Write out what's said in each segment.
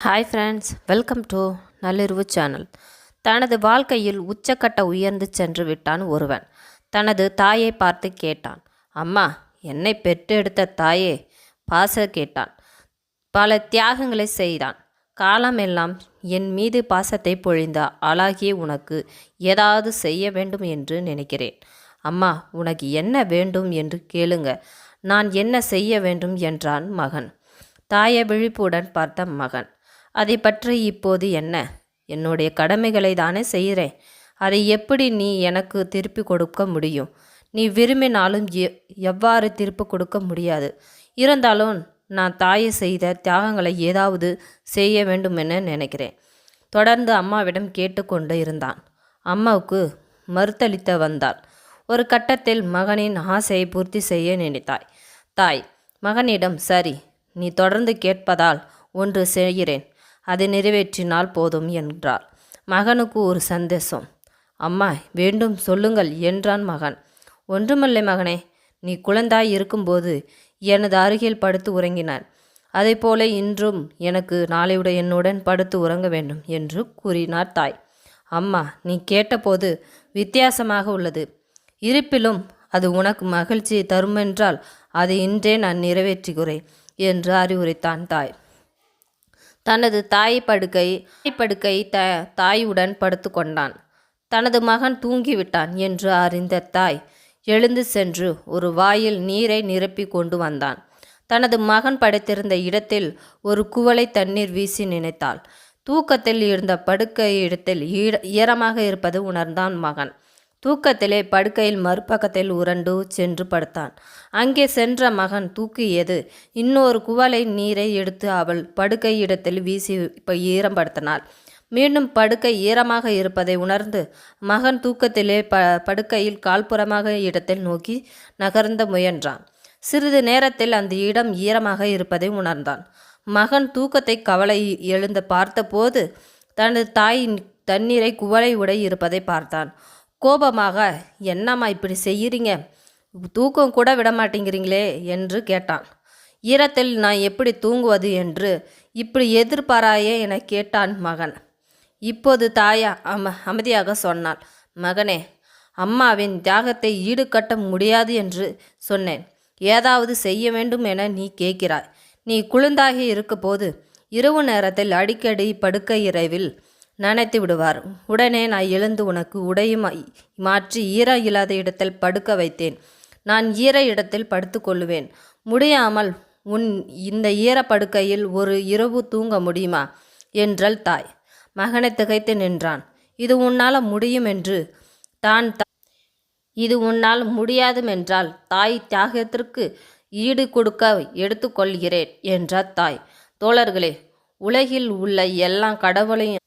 Hi friends welcome to Nalliravu channel தனது வாழ்க்கையில் உச்சக்கட்ட உயர்ந்து சென்று விட்டான் ஒருவன். தனது தாயை பார்த்து கேட்டான் அம்மா என்னை பெற்றெடுத்த தாயே? பாச கேட்டான். பல தியாகங்களை செய்தான். காலமெல்லாம் என் மீது பாசத்தை பொழிந்த ஆளாகிய உனக்கு ஏதாவது செய்ய வேண்டும் என்று நினைக்கிறேன். அம்மா உனக்கு என்ன வேண்டும் என்று கேளுங்க. நான் என்ன செய்ய வேண்டும் என்றான் மகன். தாயை விழிப்புடன் பார்த்த மகன். அதை பற்றி இப்போது என்ன? என்னுடைய கடமைகளை தானே செய்கிறேன். அதை எப்படி நீ எனக்கு திருப்பி கொடுக்க முடியும்? நீ விரும்பினாலும் எ எவ்வாறு திருப்பி கொடுக்க முடியாது? இருந்தாலும் நான் தாயை செய்த தியாகங்களை ஏதாவது செய்ய வேண்டும் என நினைக்கிறேன். தொடர்ந்து அம்மாவிடம் கேட்டுக்கொண்டு இருந்தான். அம்மாவுக்கு மறுத்தளித்த வந்தாள். ஒரு கட்டத்தில் மகனின் ஆசையை பூர்த்தி செய்ய நினைத்தாய். தாய் மகனிடம் சரி நீ தொடர்ந்து கேட்பதால் ஒன்று செய்கிறேன். அதை நிறைவேற்றினால் போதும் என்றார். மகனுக்கு ஒரு சந்தேசம் அம்மா வேண்டும் சொல்லுங்கள் என்றான் மகன். ஒன்றுமில்லை மகனே நீ குழந்தாய் இருக்கும்போது எனது அருகில் படுத்து உறங்கினான் போல இன்றும் எனக்கு நாளையுட என்னுடன் படுத்து உறங்க வேண்டும் என்று கூறினார் தாய். அம்மா நீ கேட்டபோது வித்தியாசமாக உள்ளது. இருப்பிலும் அது உனக்கு மகிழ்ச்சி தருமென்றால் அதை இன்றே நான் நிறைவேற்றுகிறேன் என்று அறிவுரைத்தான் தாய். தனது தாய் படுக்கை படுக்கை த தாயுடன் படுத்து கொண்டான். தனது மகன் தூங்கிவிட்டான் என்று அறிந்த தாய் எழுந்து சென்று ஒரு வாயில் நீரை நிரப்பி கொண்டு வந்தான். தனது மகன் படைத்திருந்த இடத்தில் ஒரு குவளை தண்ணீர் வீசி நினைத்தாள். தூக்கத்தில் இருந்த படுக்கை இடத்தில் ஈரமாக இருப்பது உணர்ந்தான் மகன். தூக்கத்திலே படுக்கையில் மறுபக்கத்தில் உரண்டு சென்று படுத்தான். அங்கே சென்ற மகன் தூக்கியது. இன்னொரு குவளை நீரை எடுத்து அவள் படுக்கை இடத்தில் வீசி ஈரம்படுத்தினாள் மீண்டும் படுக்கை ஈரமாக இருப்பதை உணர்ந்து மகன் தூக்கத்திலே ப படுக்கையில் கால்புறமாக இடத்தில் நோக்கி நகர்ந்த முயன்றான். சிறிது நேரத்தில் அந்த இடம் ஈரமாக இருப்பதை உணர்ந்தான். மகன் தூக்கத்தை கவலை எழுந்து பார்த்தபோது தனது தாயின் தண்ணீரை குவளை உடை இருப்பதை பார்த்தான். கோபமாக என்னம்மா இப்படி செய்கிறீங்க தூக்கம் கூட விட மாட்டேங்கிறீங்களே என்று கேட்டான். ஈரத்தில் நான் எப்படி தூங்குவது என்று இப்படி எதிர்பாராயே என கேட்டான் மகன். இப்போது தாயா அம அமைதியாக சொன்னாள். மகனே அம்மாவின் தியாகத்தை ஈடுகட்ட முடியாது என்று சொன்னேன். ஏதாவது செய்ய வேண்டும் என நீ கேட்கிறாய். நீ குளிர்ந்தாகி இருக்க போது இரவு நேரத்தில் அடிக்கடி படுக்கை இரவில் நனைத்து விடுவார். உடனே நான் எழுந்து உனக்கு உடையும் மாற்றி ஈர இல்லாத இடத்தில் படுக்க வைத்தேன். நான் ஈர இடத்தில் படுத்து கொள்ளுவேன். முடியாமல் உன் இந்த ஈரப்படுக்கையில் ஒரு இரவு தூங்க முடியுமா? என்றாள் தாய். மகனை திகைத்து நின்றான். இது உன்னால் முடியும் என்று தான் இது உன்னால் முடியாதுமென்றால் தாய் தியாகத்திற்கு ஈடு கொடுக்க எடுத்துக்கொள்கிறேன் என்றார் தாய். தோழர்களே உலகில் உள்ள எல்லா கடவுளையும்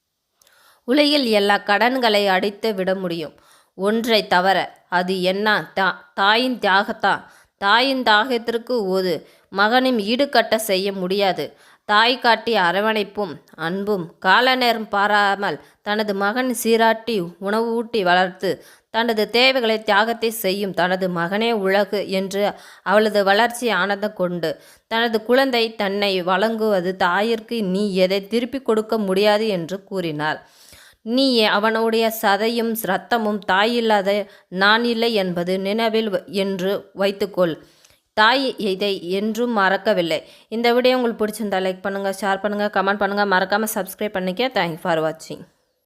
உலகில் எல்லா கடன்களை அடித்து விட முடியும். ஒன்றை தவிர அது என்ன? தா தாயின் தியாகத்தான் தாயின் தியாகத்திற்கு ஒரு மகனும் ஈடுகட்ட செய்ய முடியாது. தாய் காட்டிய அரவணைப்பும் அன்பும் கால நேரம் பாராமல் தனது மகன் சீராட்டி உணவு ஊட்டி வளர்த்து தனது தேவைகளை தியாகத்தை செய்யும் தனது மகனே உலகு என்று அவளது வளர்ச்சி ஆனந்தம் கொண்டு தனது குழந்தை தன்னை வழங்குவது தாயிற்கு நீ எதை திருப்பி கொடுக்க முடியாது என்று கூறினார் நீ அவனுடைய சதையும் இரத்தமும் தாயில்லாத நான் இல்லை என்பது நினைவில் என்று வைத்துக்கொள். தாய் இதை என்றும் மறக்கவில்லை. இந்த வீடியோ உங்களுக்கு பிடிச்சிருந்தா லைக் பண்ணுங்கள் ஷேர் பண்ணுங்கள் கமெண்ட் பண்ணுங்கள் மறக்காமல் சப்ஸ்கிரைப் பண்ணிக்க. தேங்க்யூ ஃபார் வாட்சிங்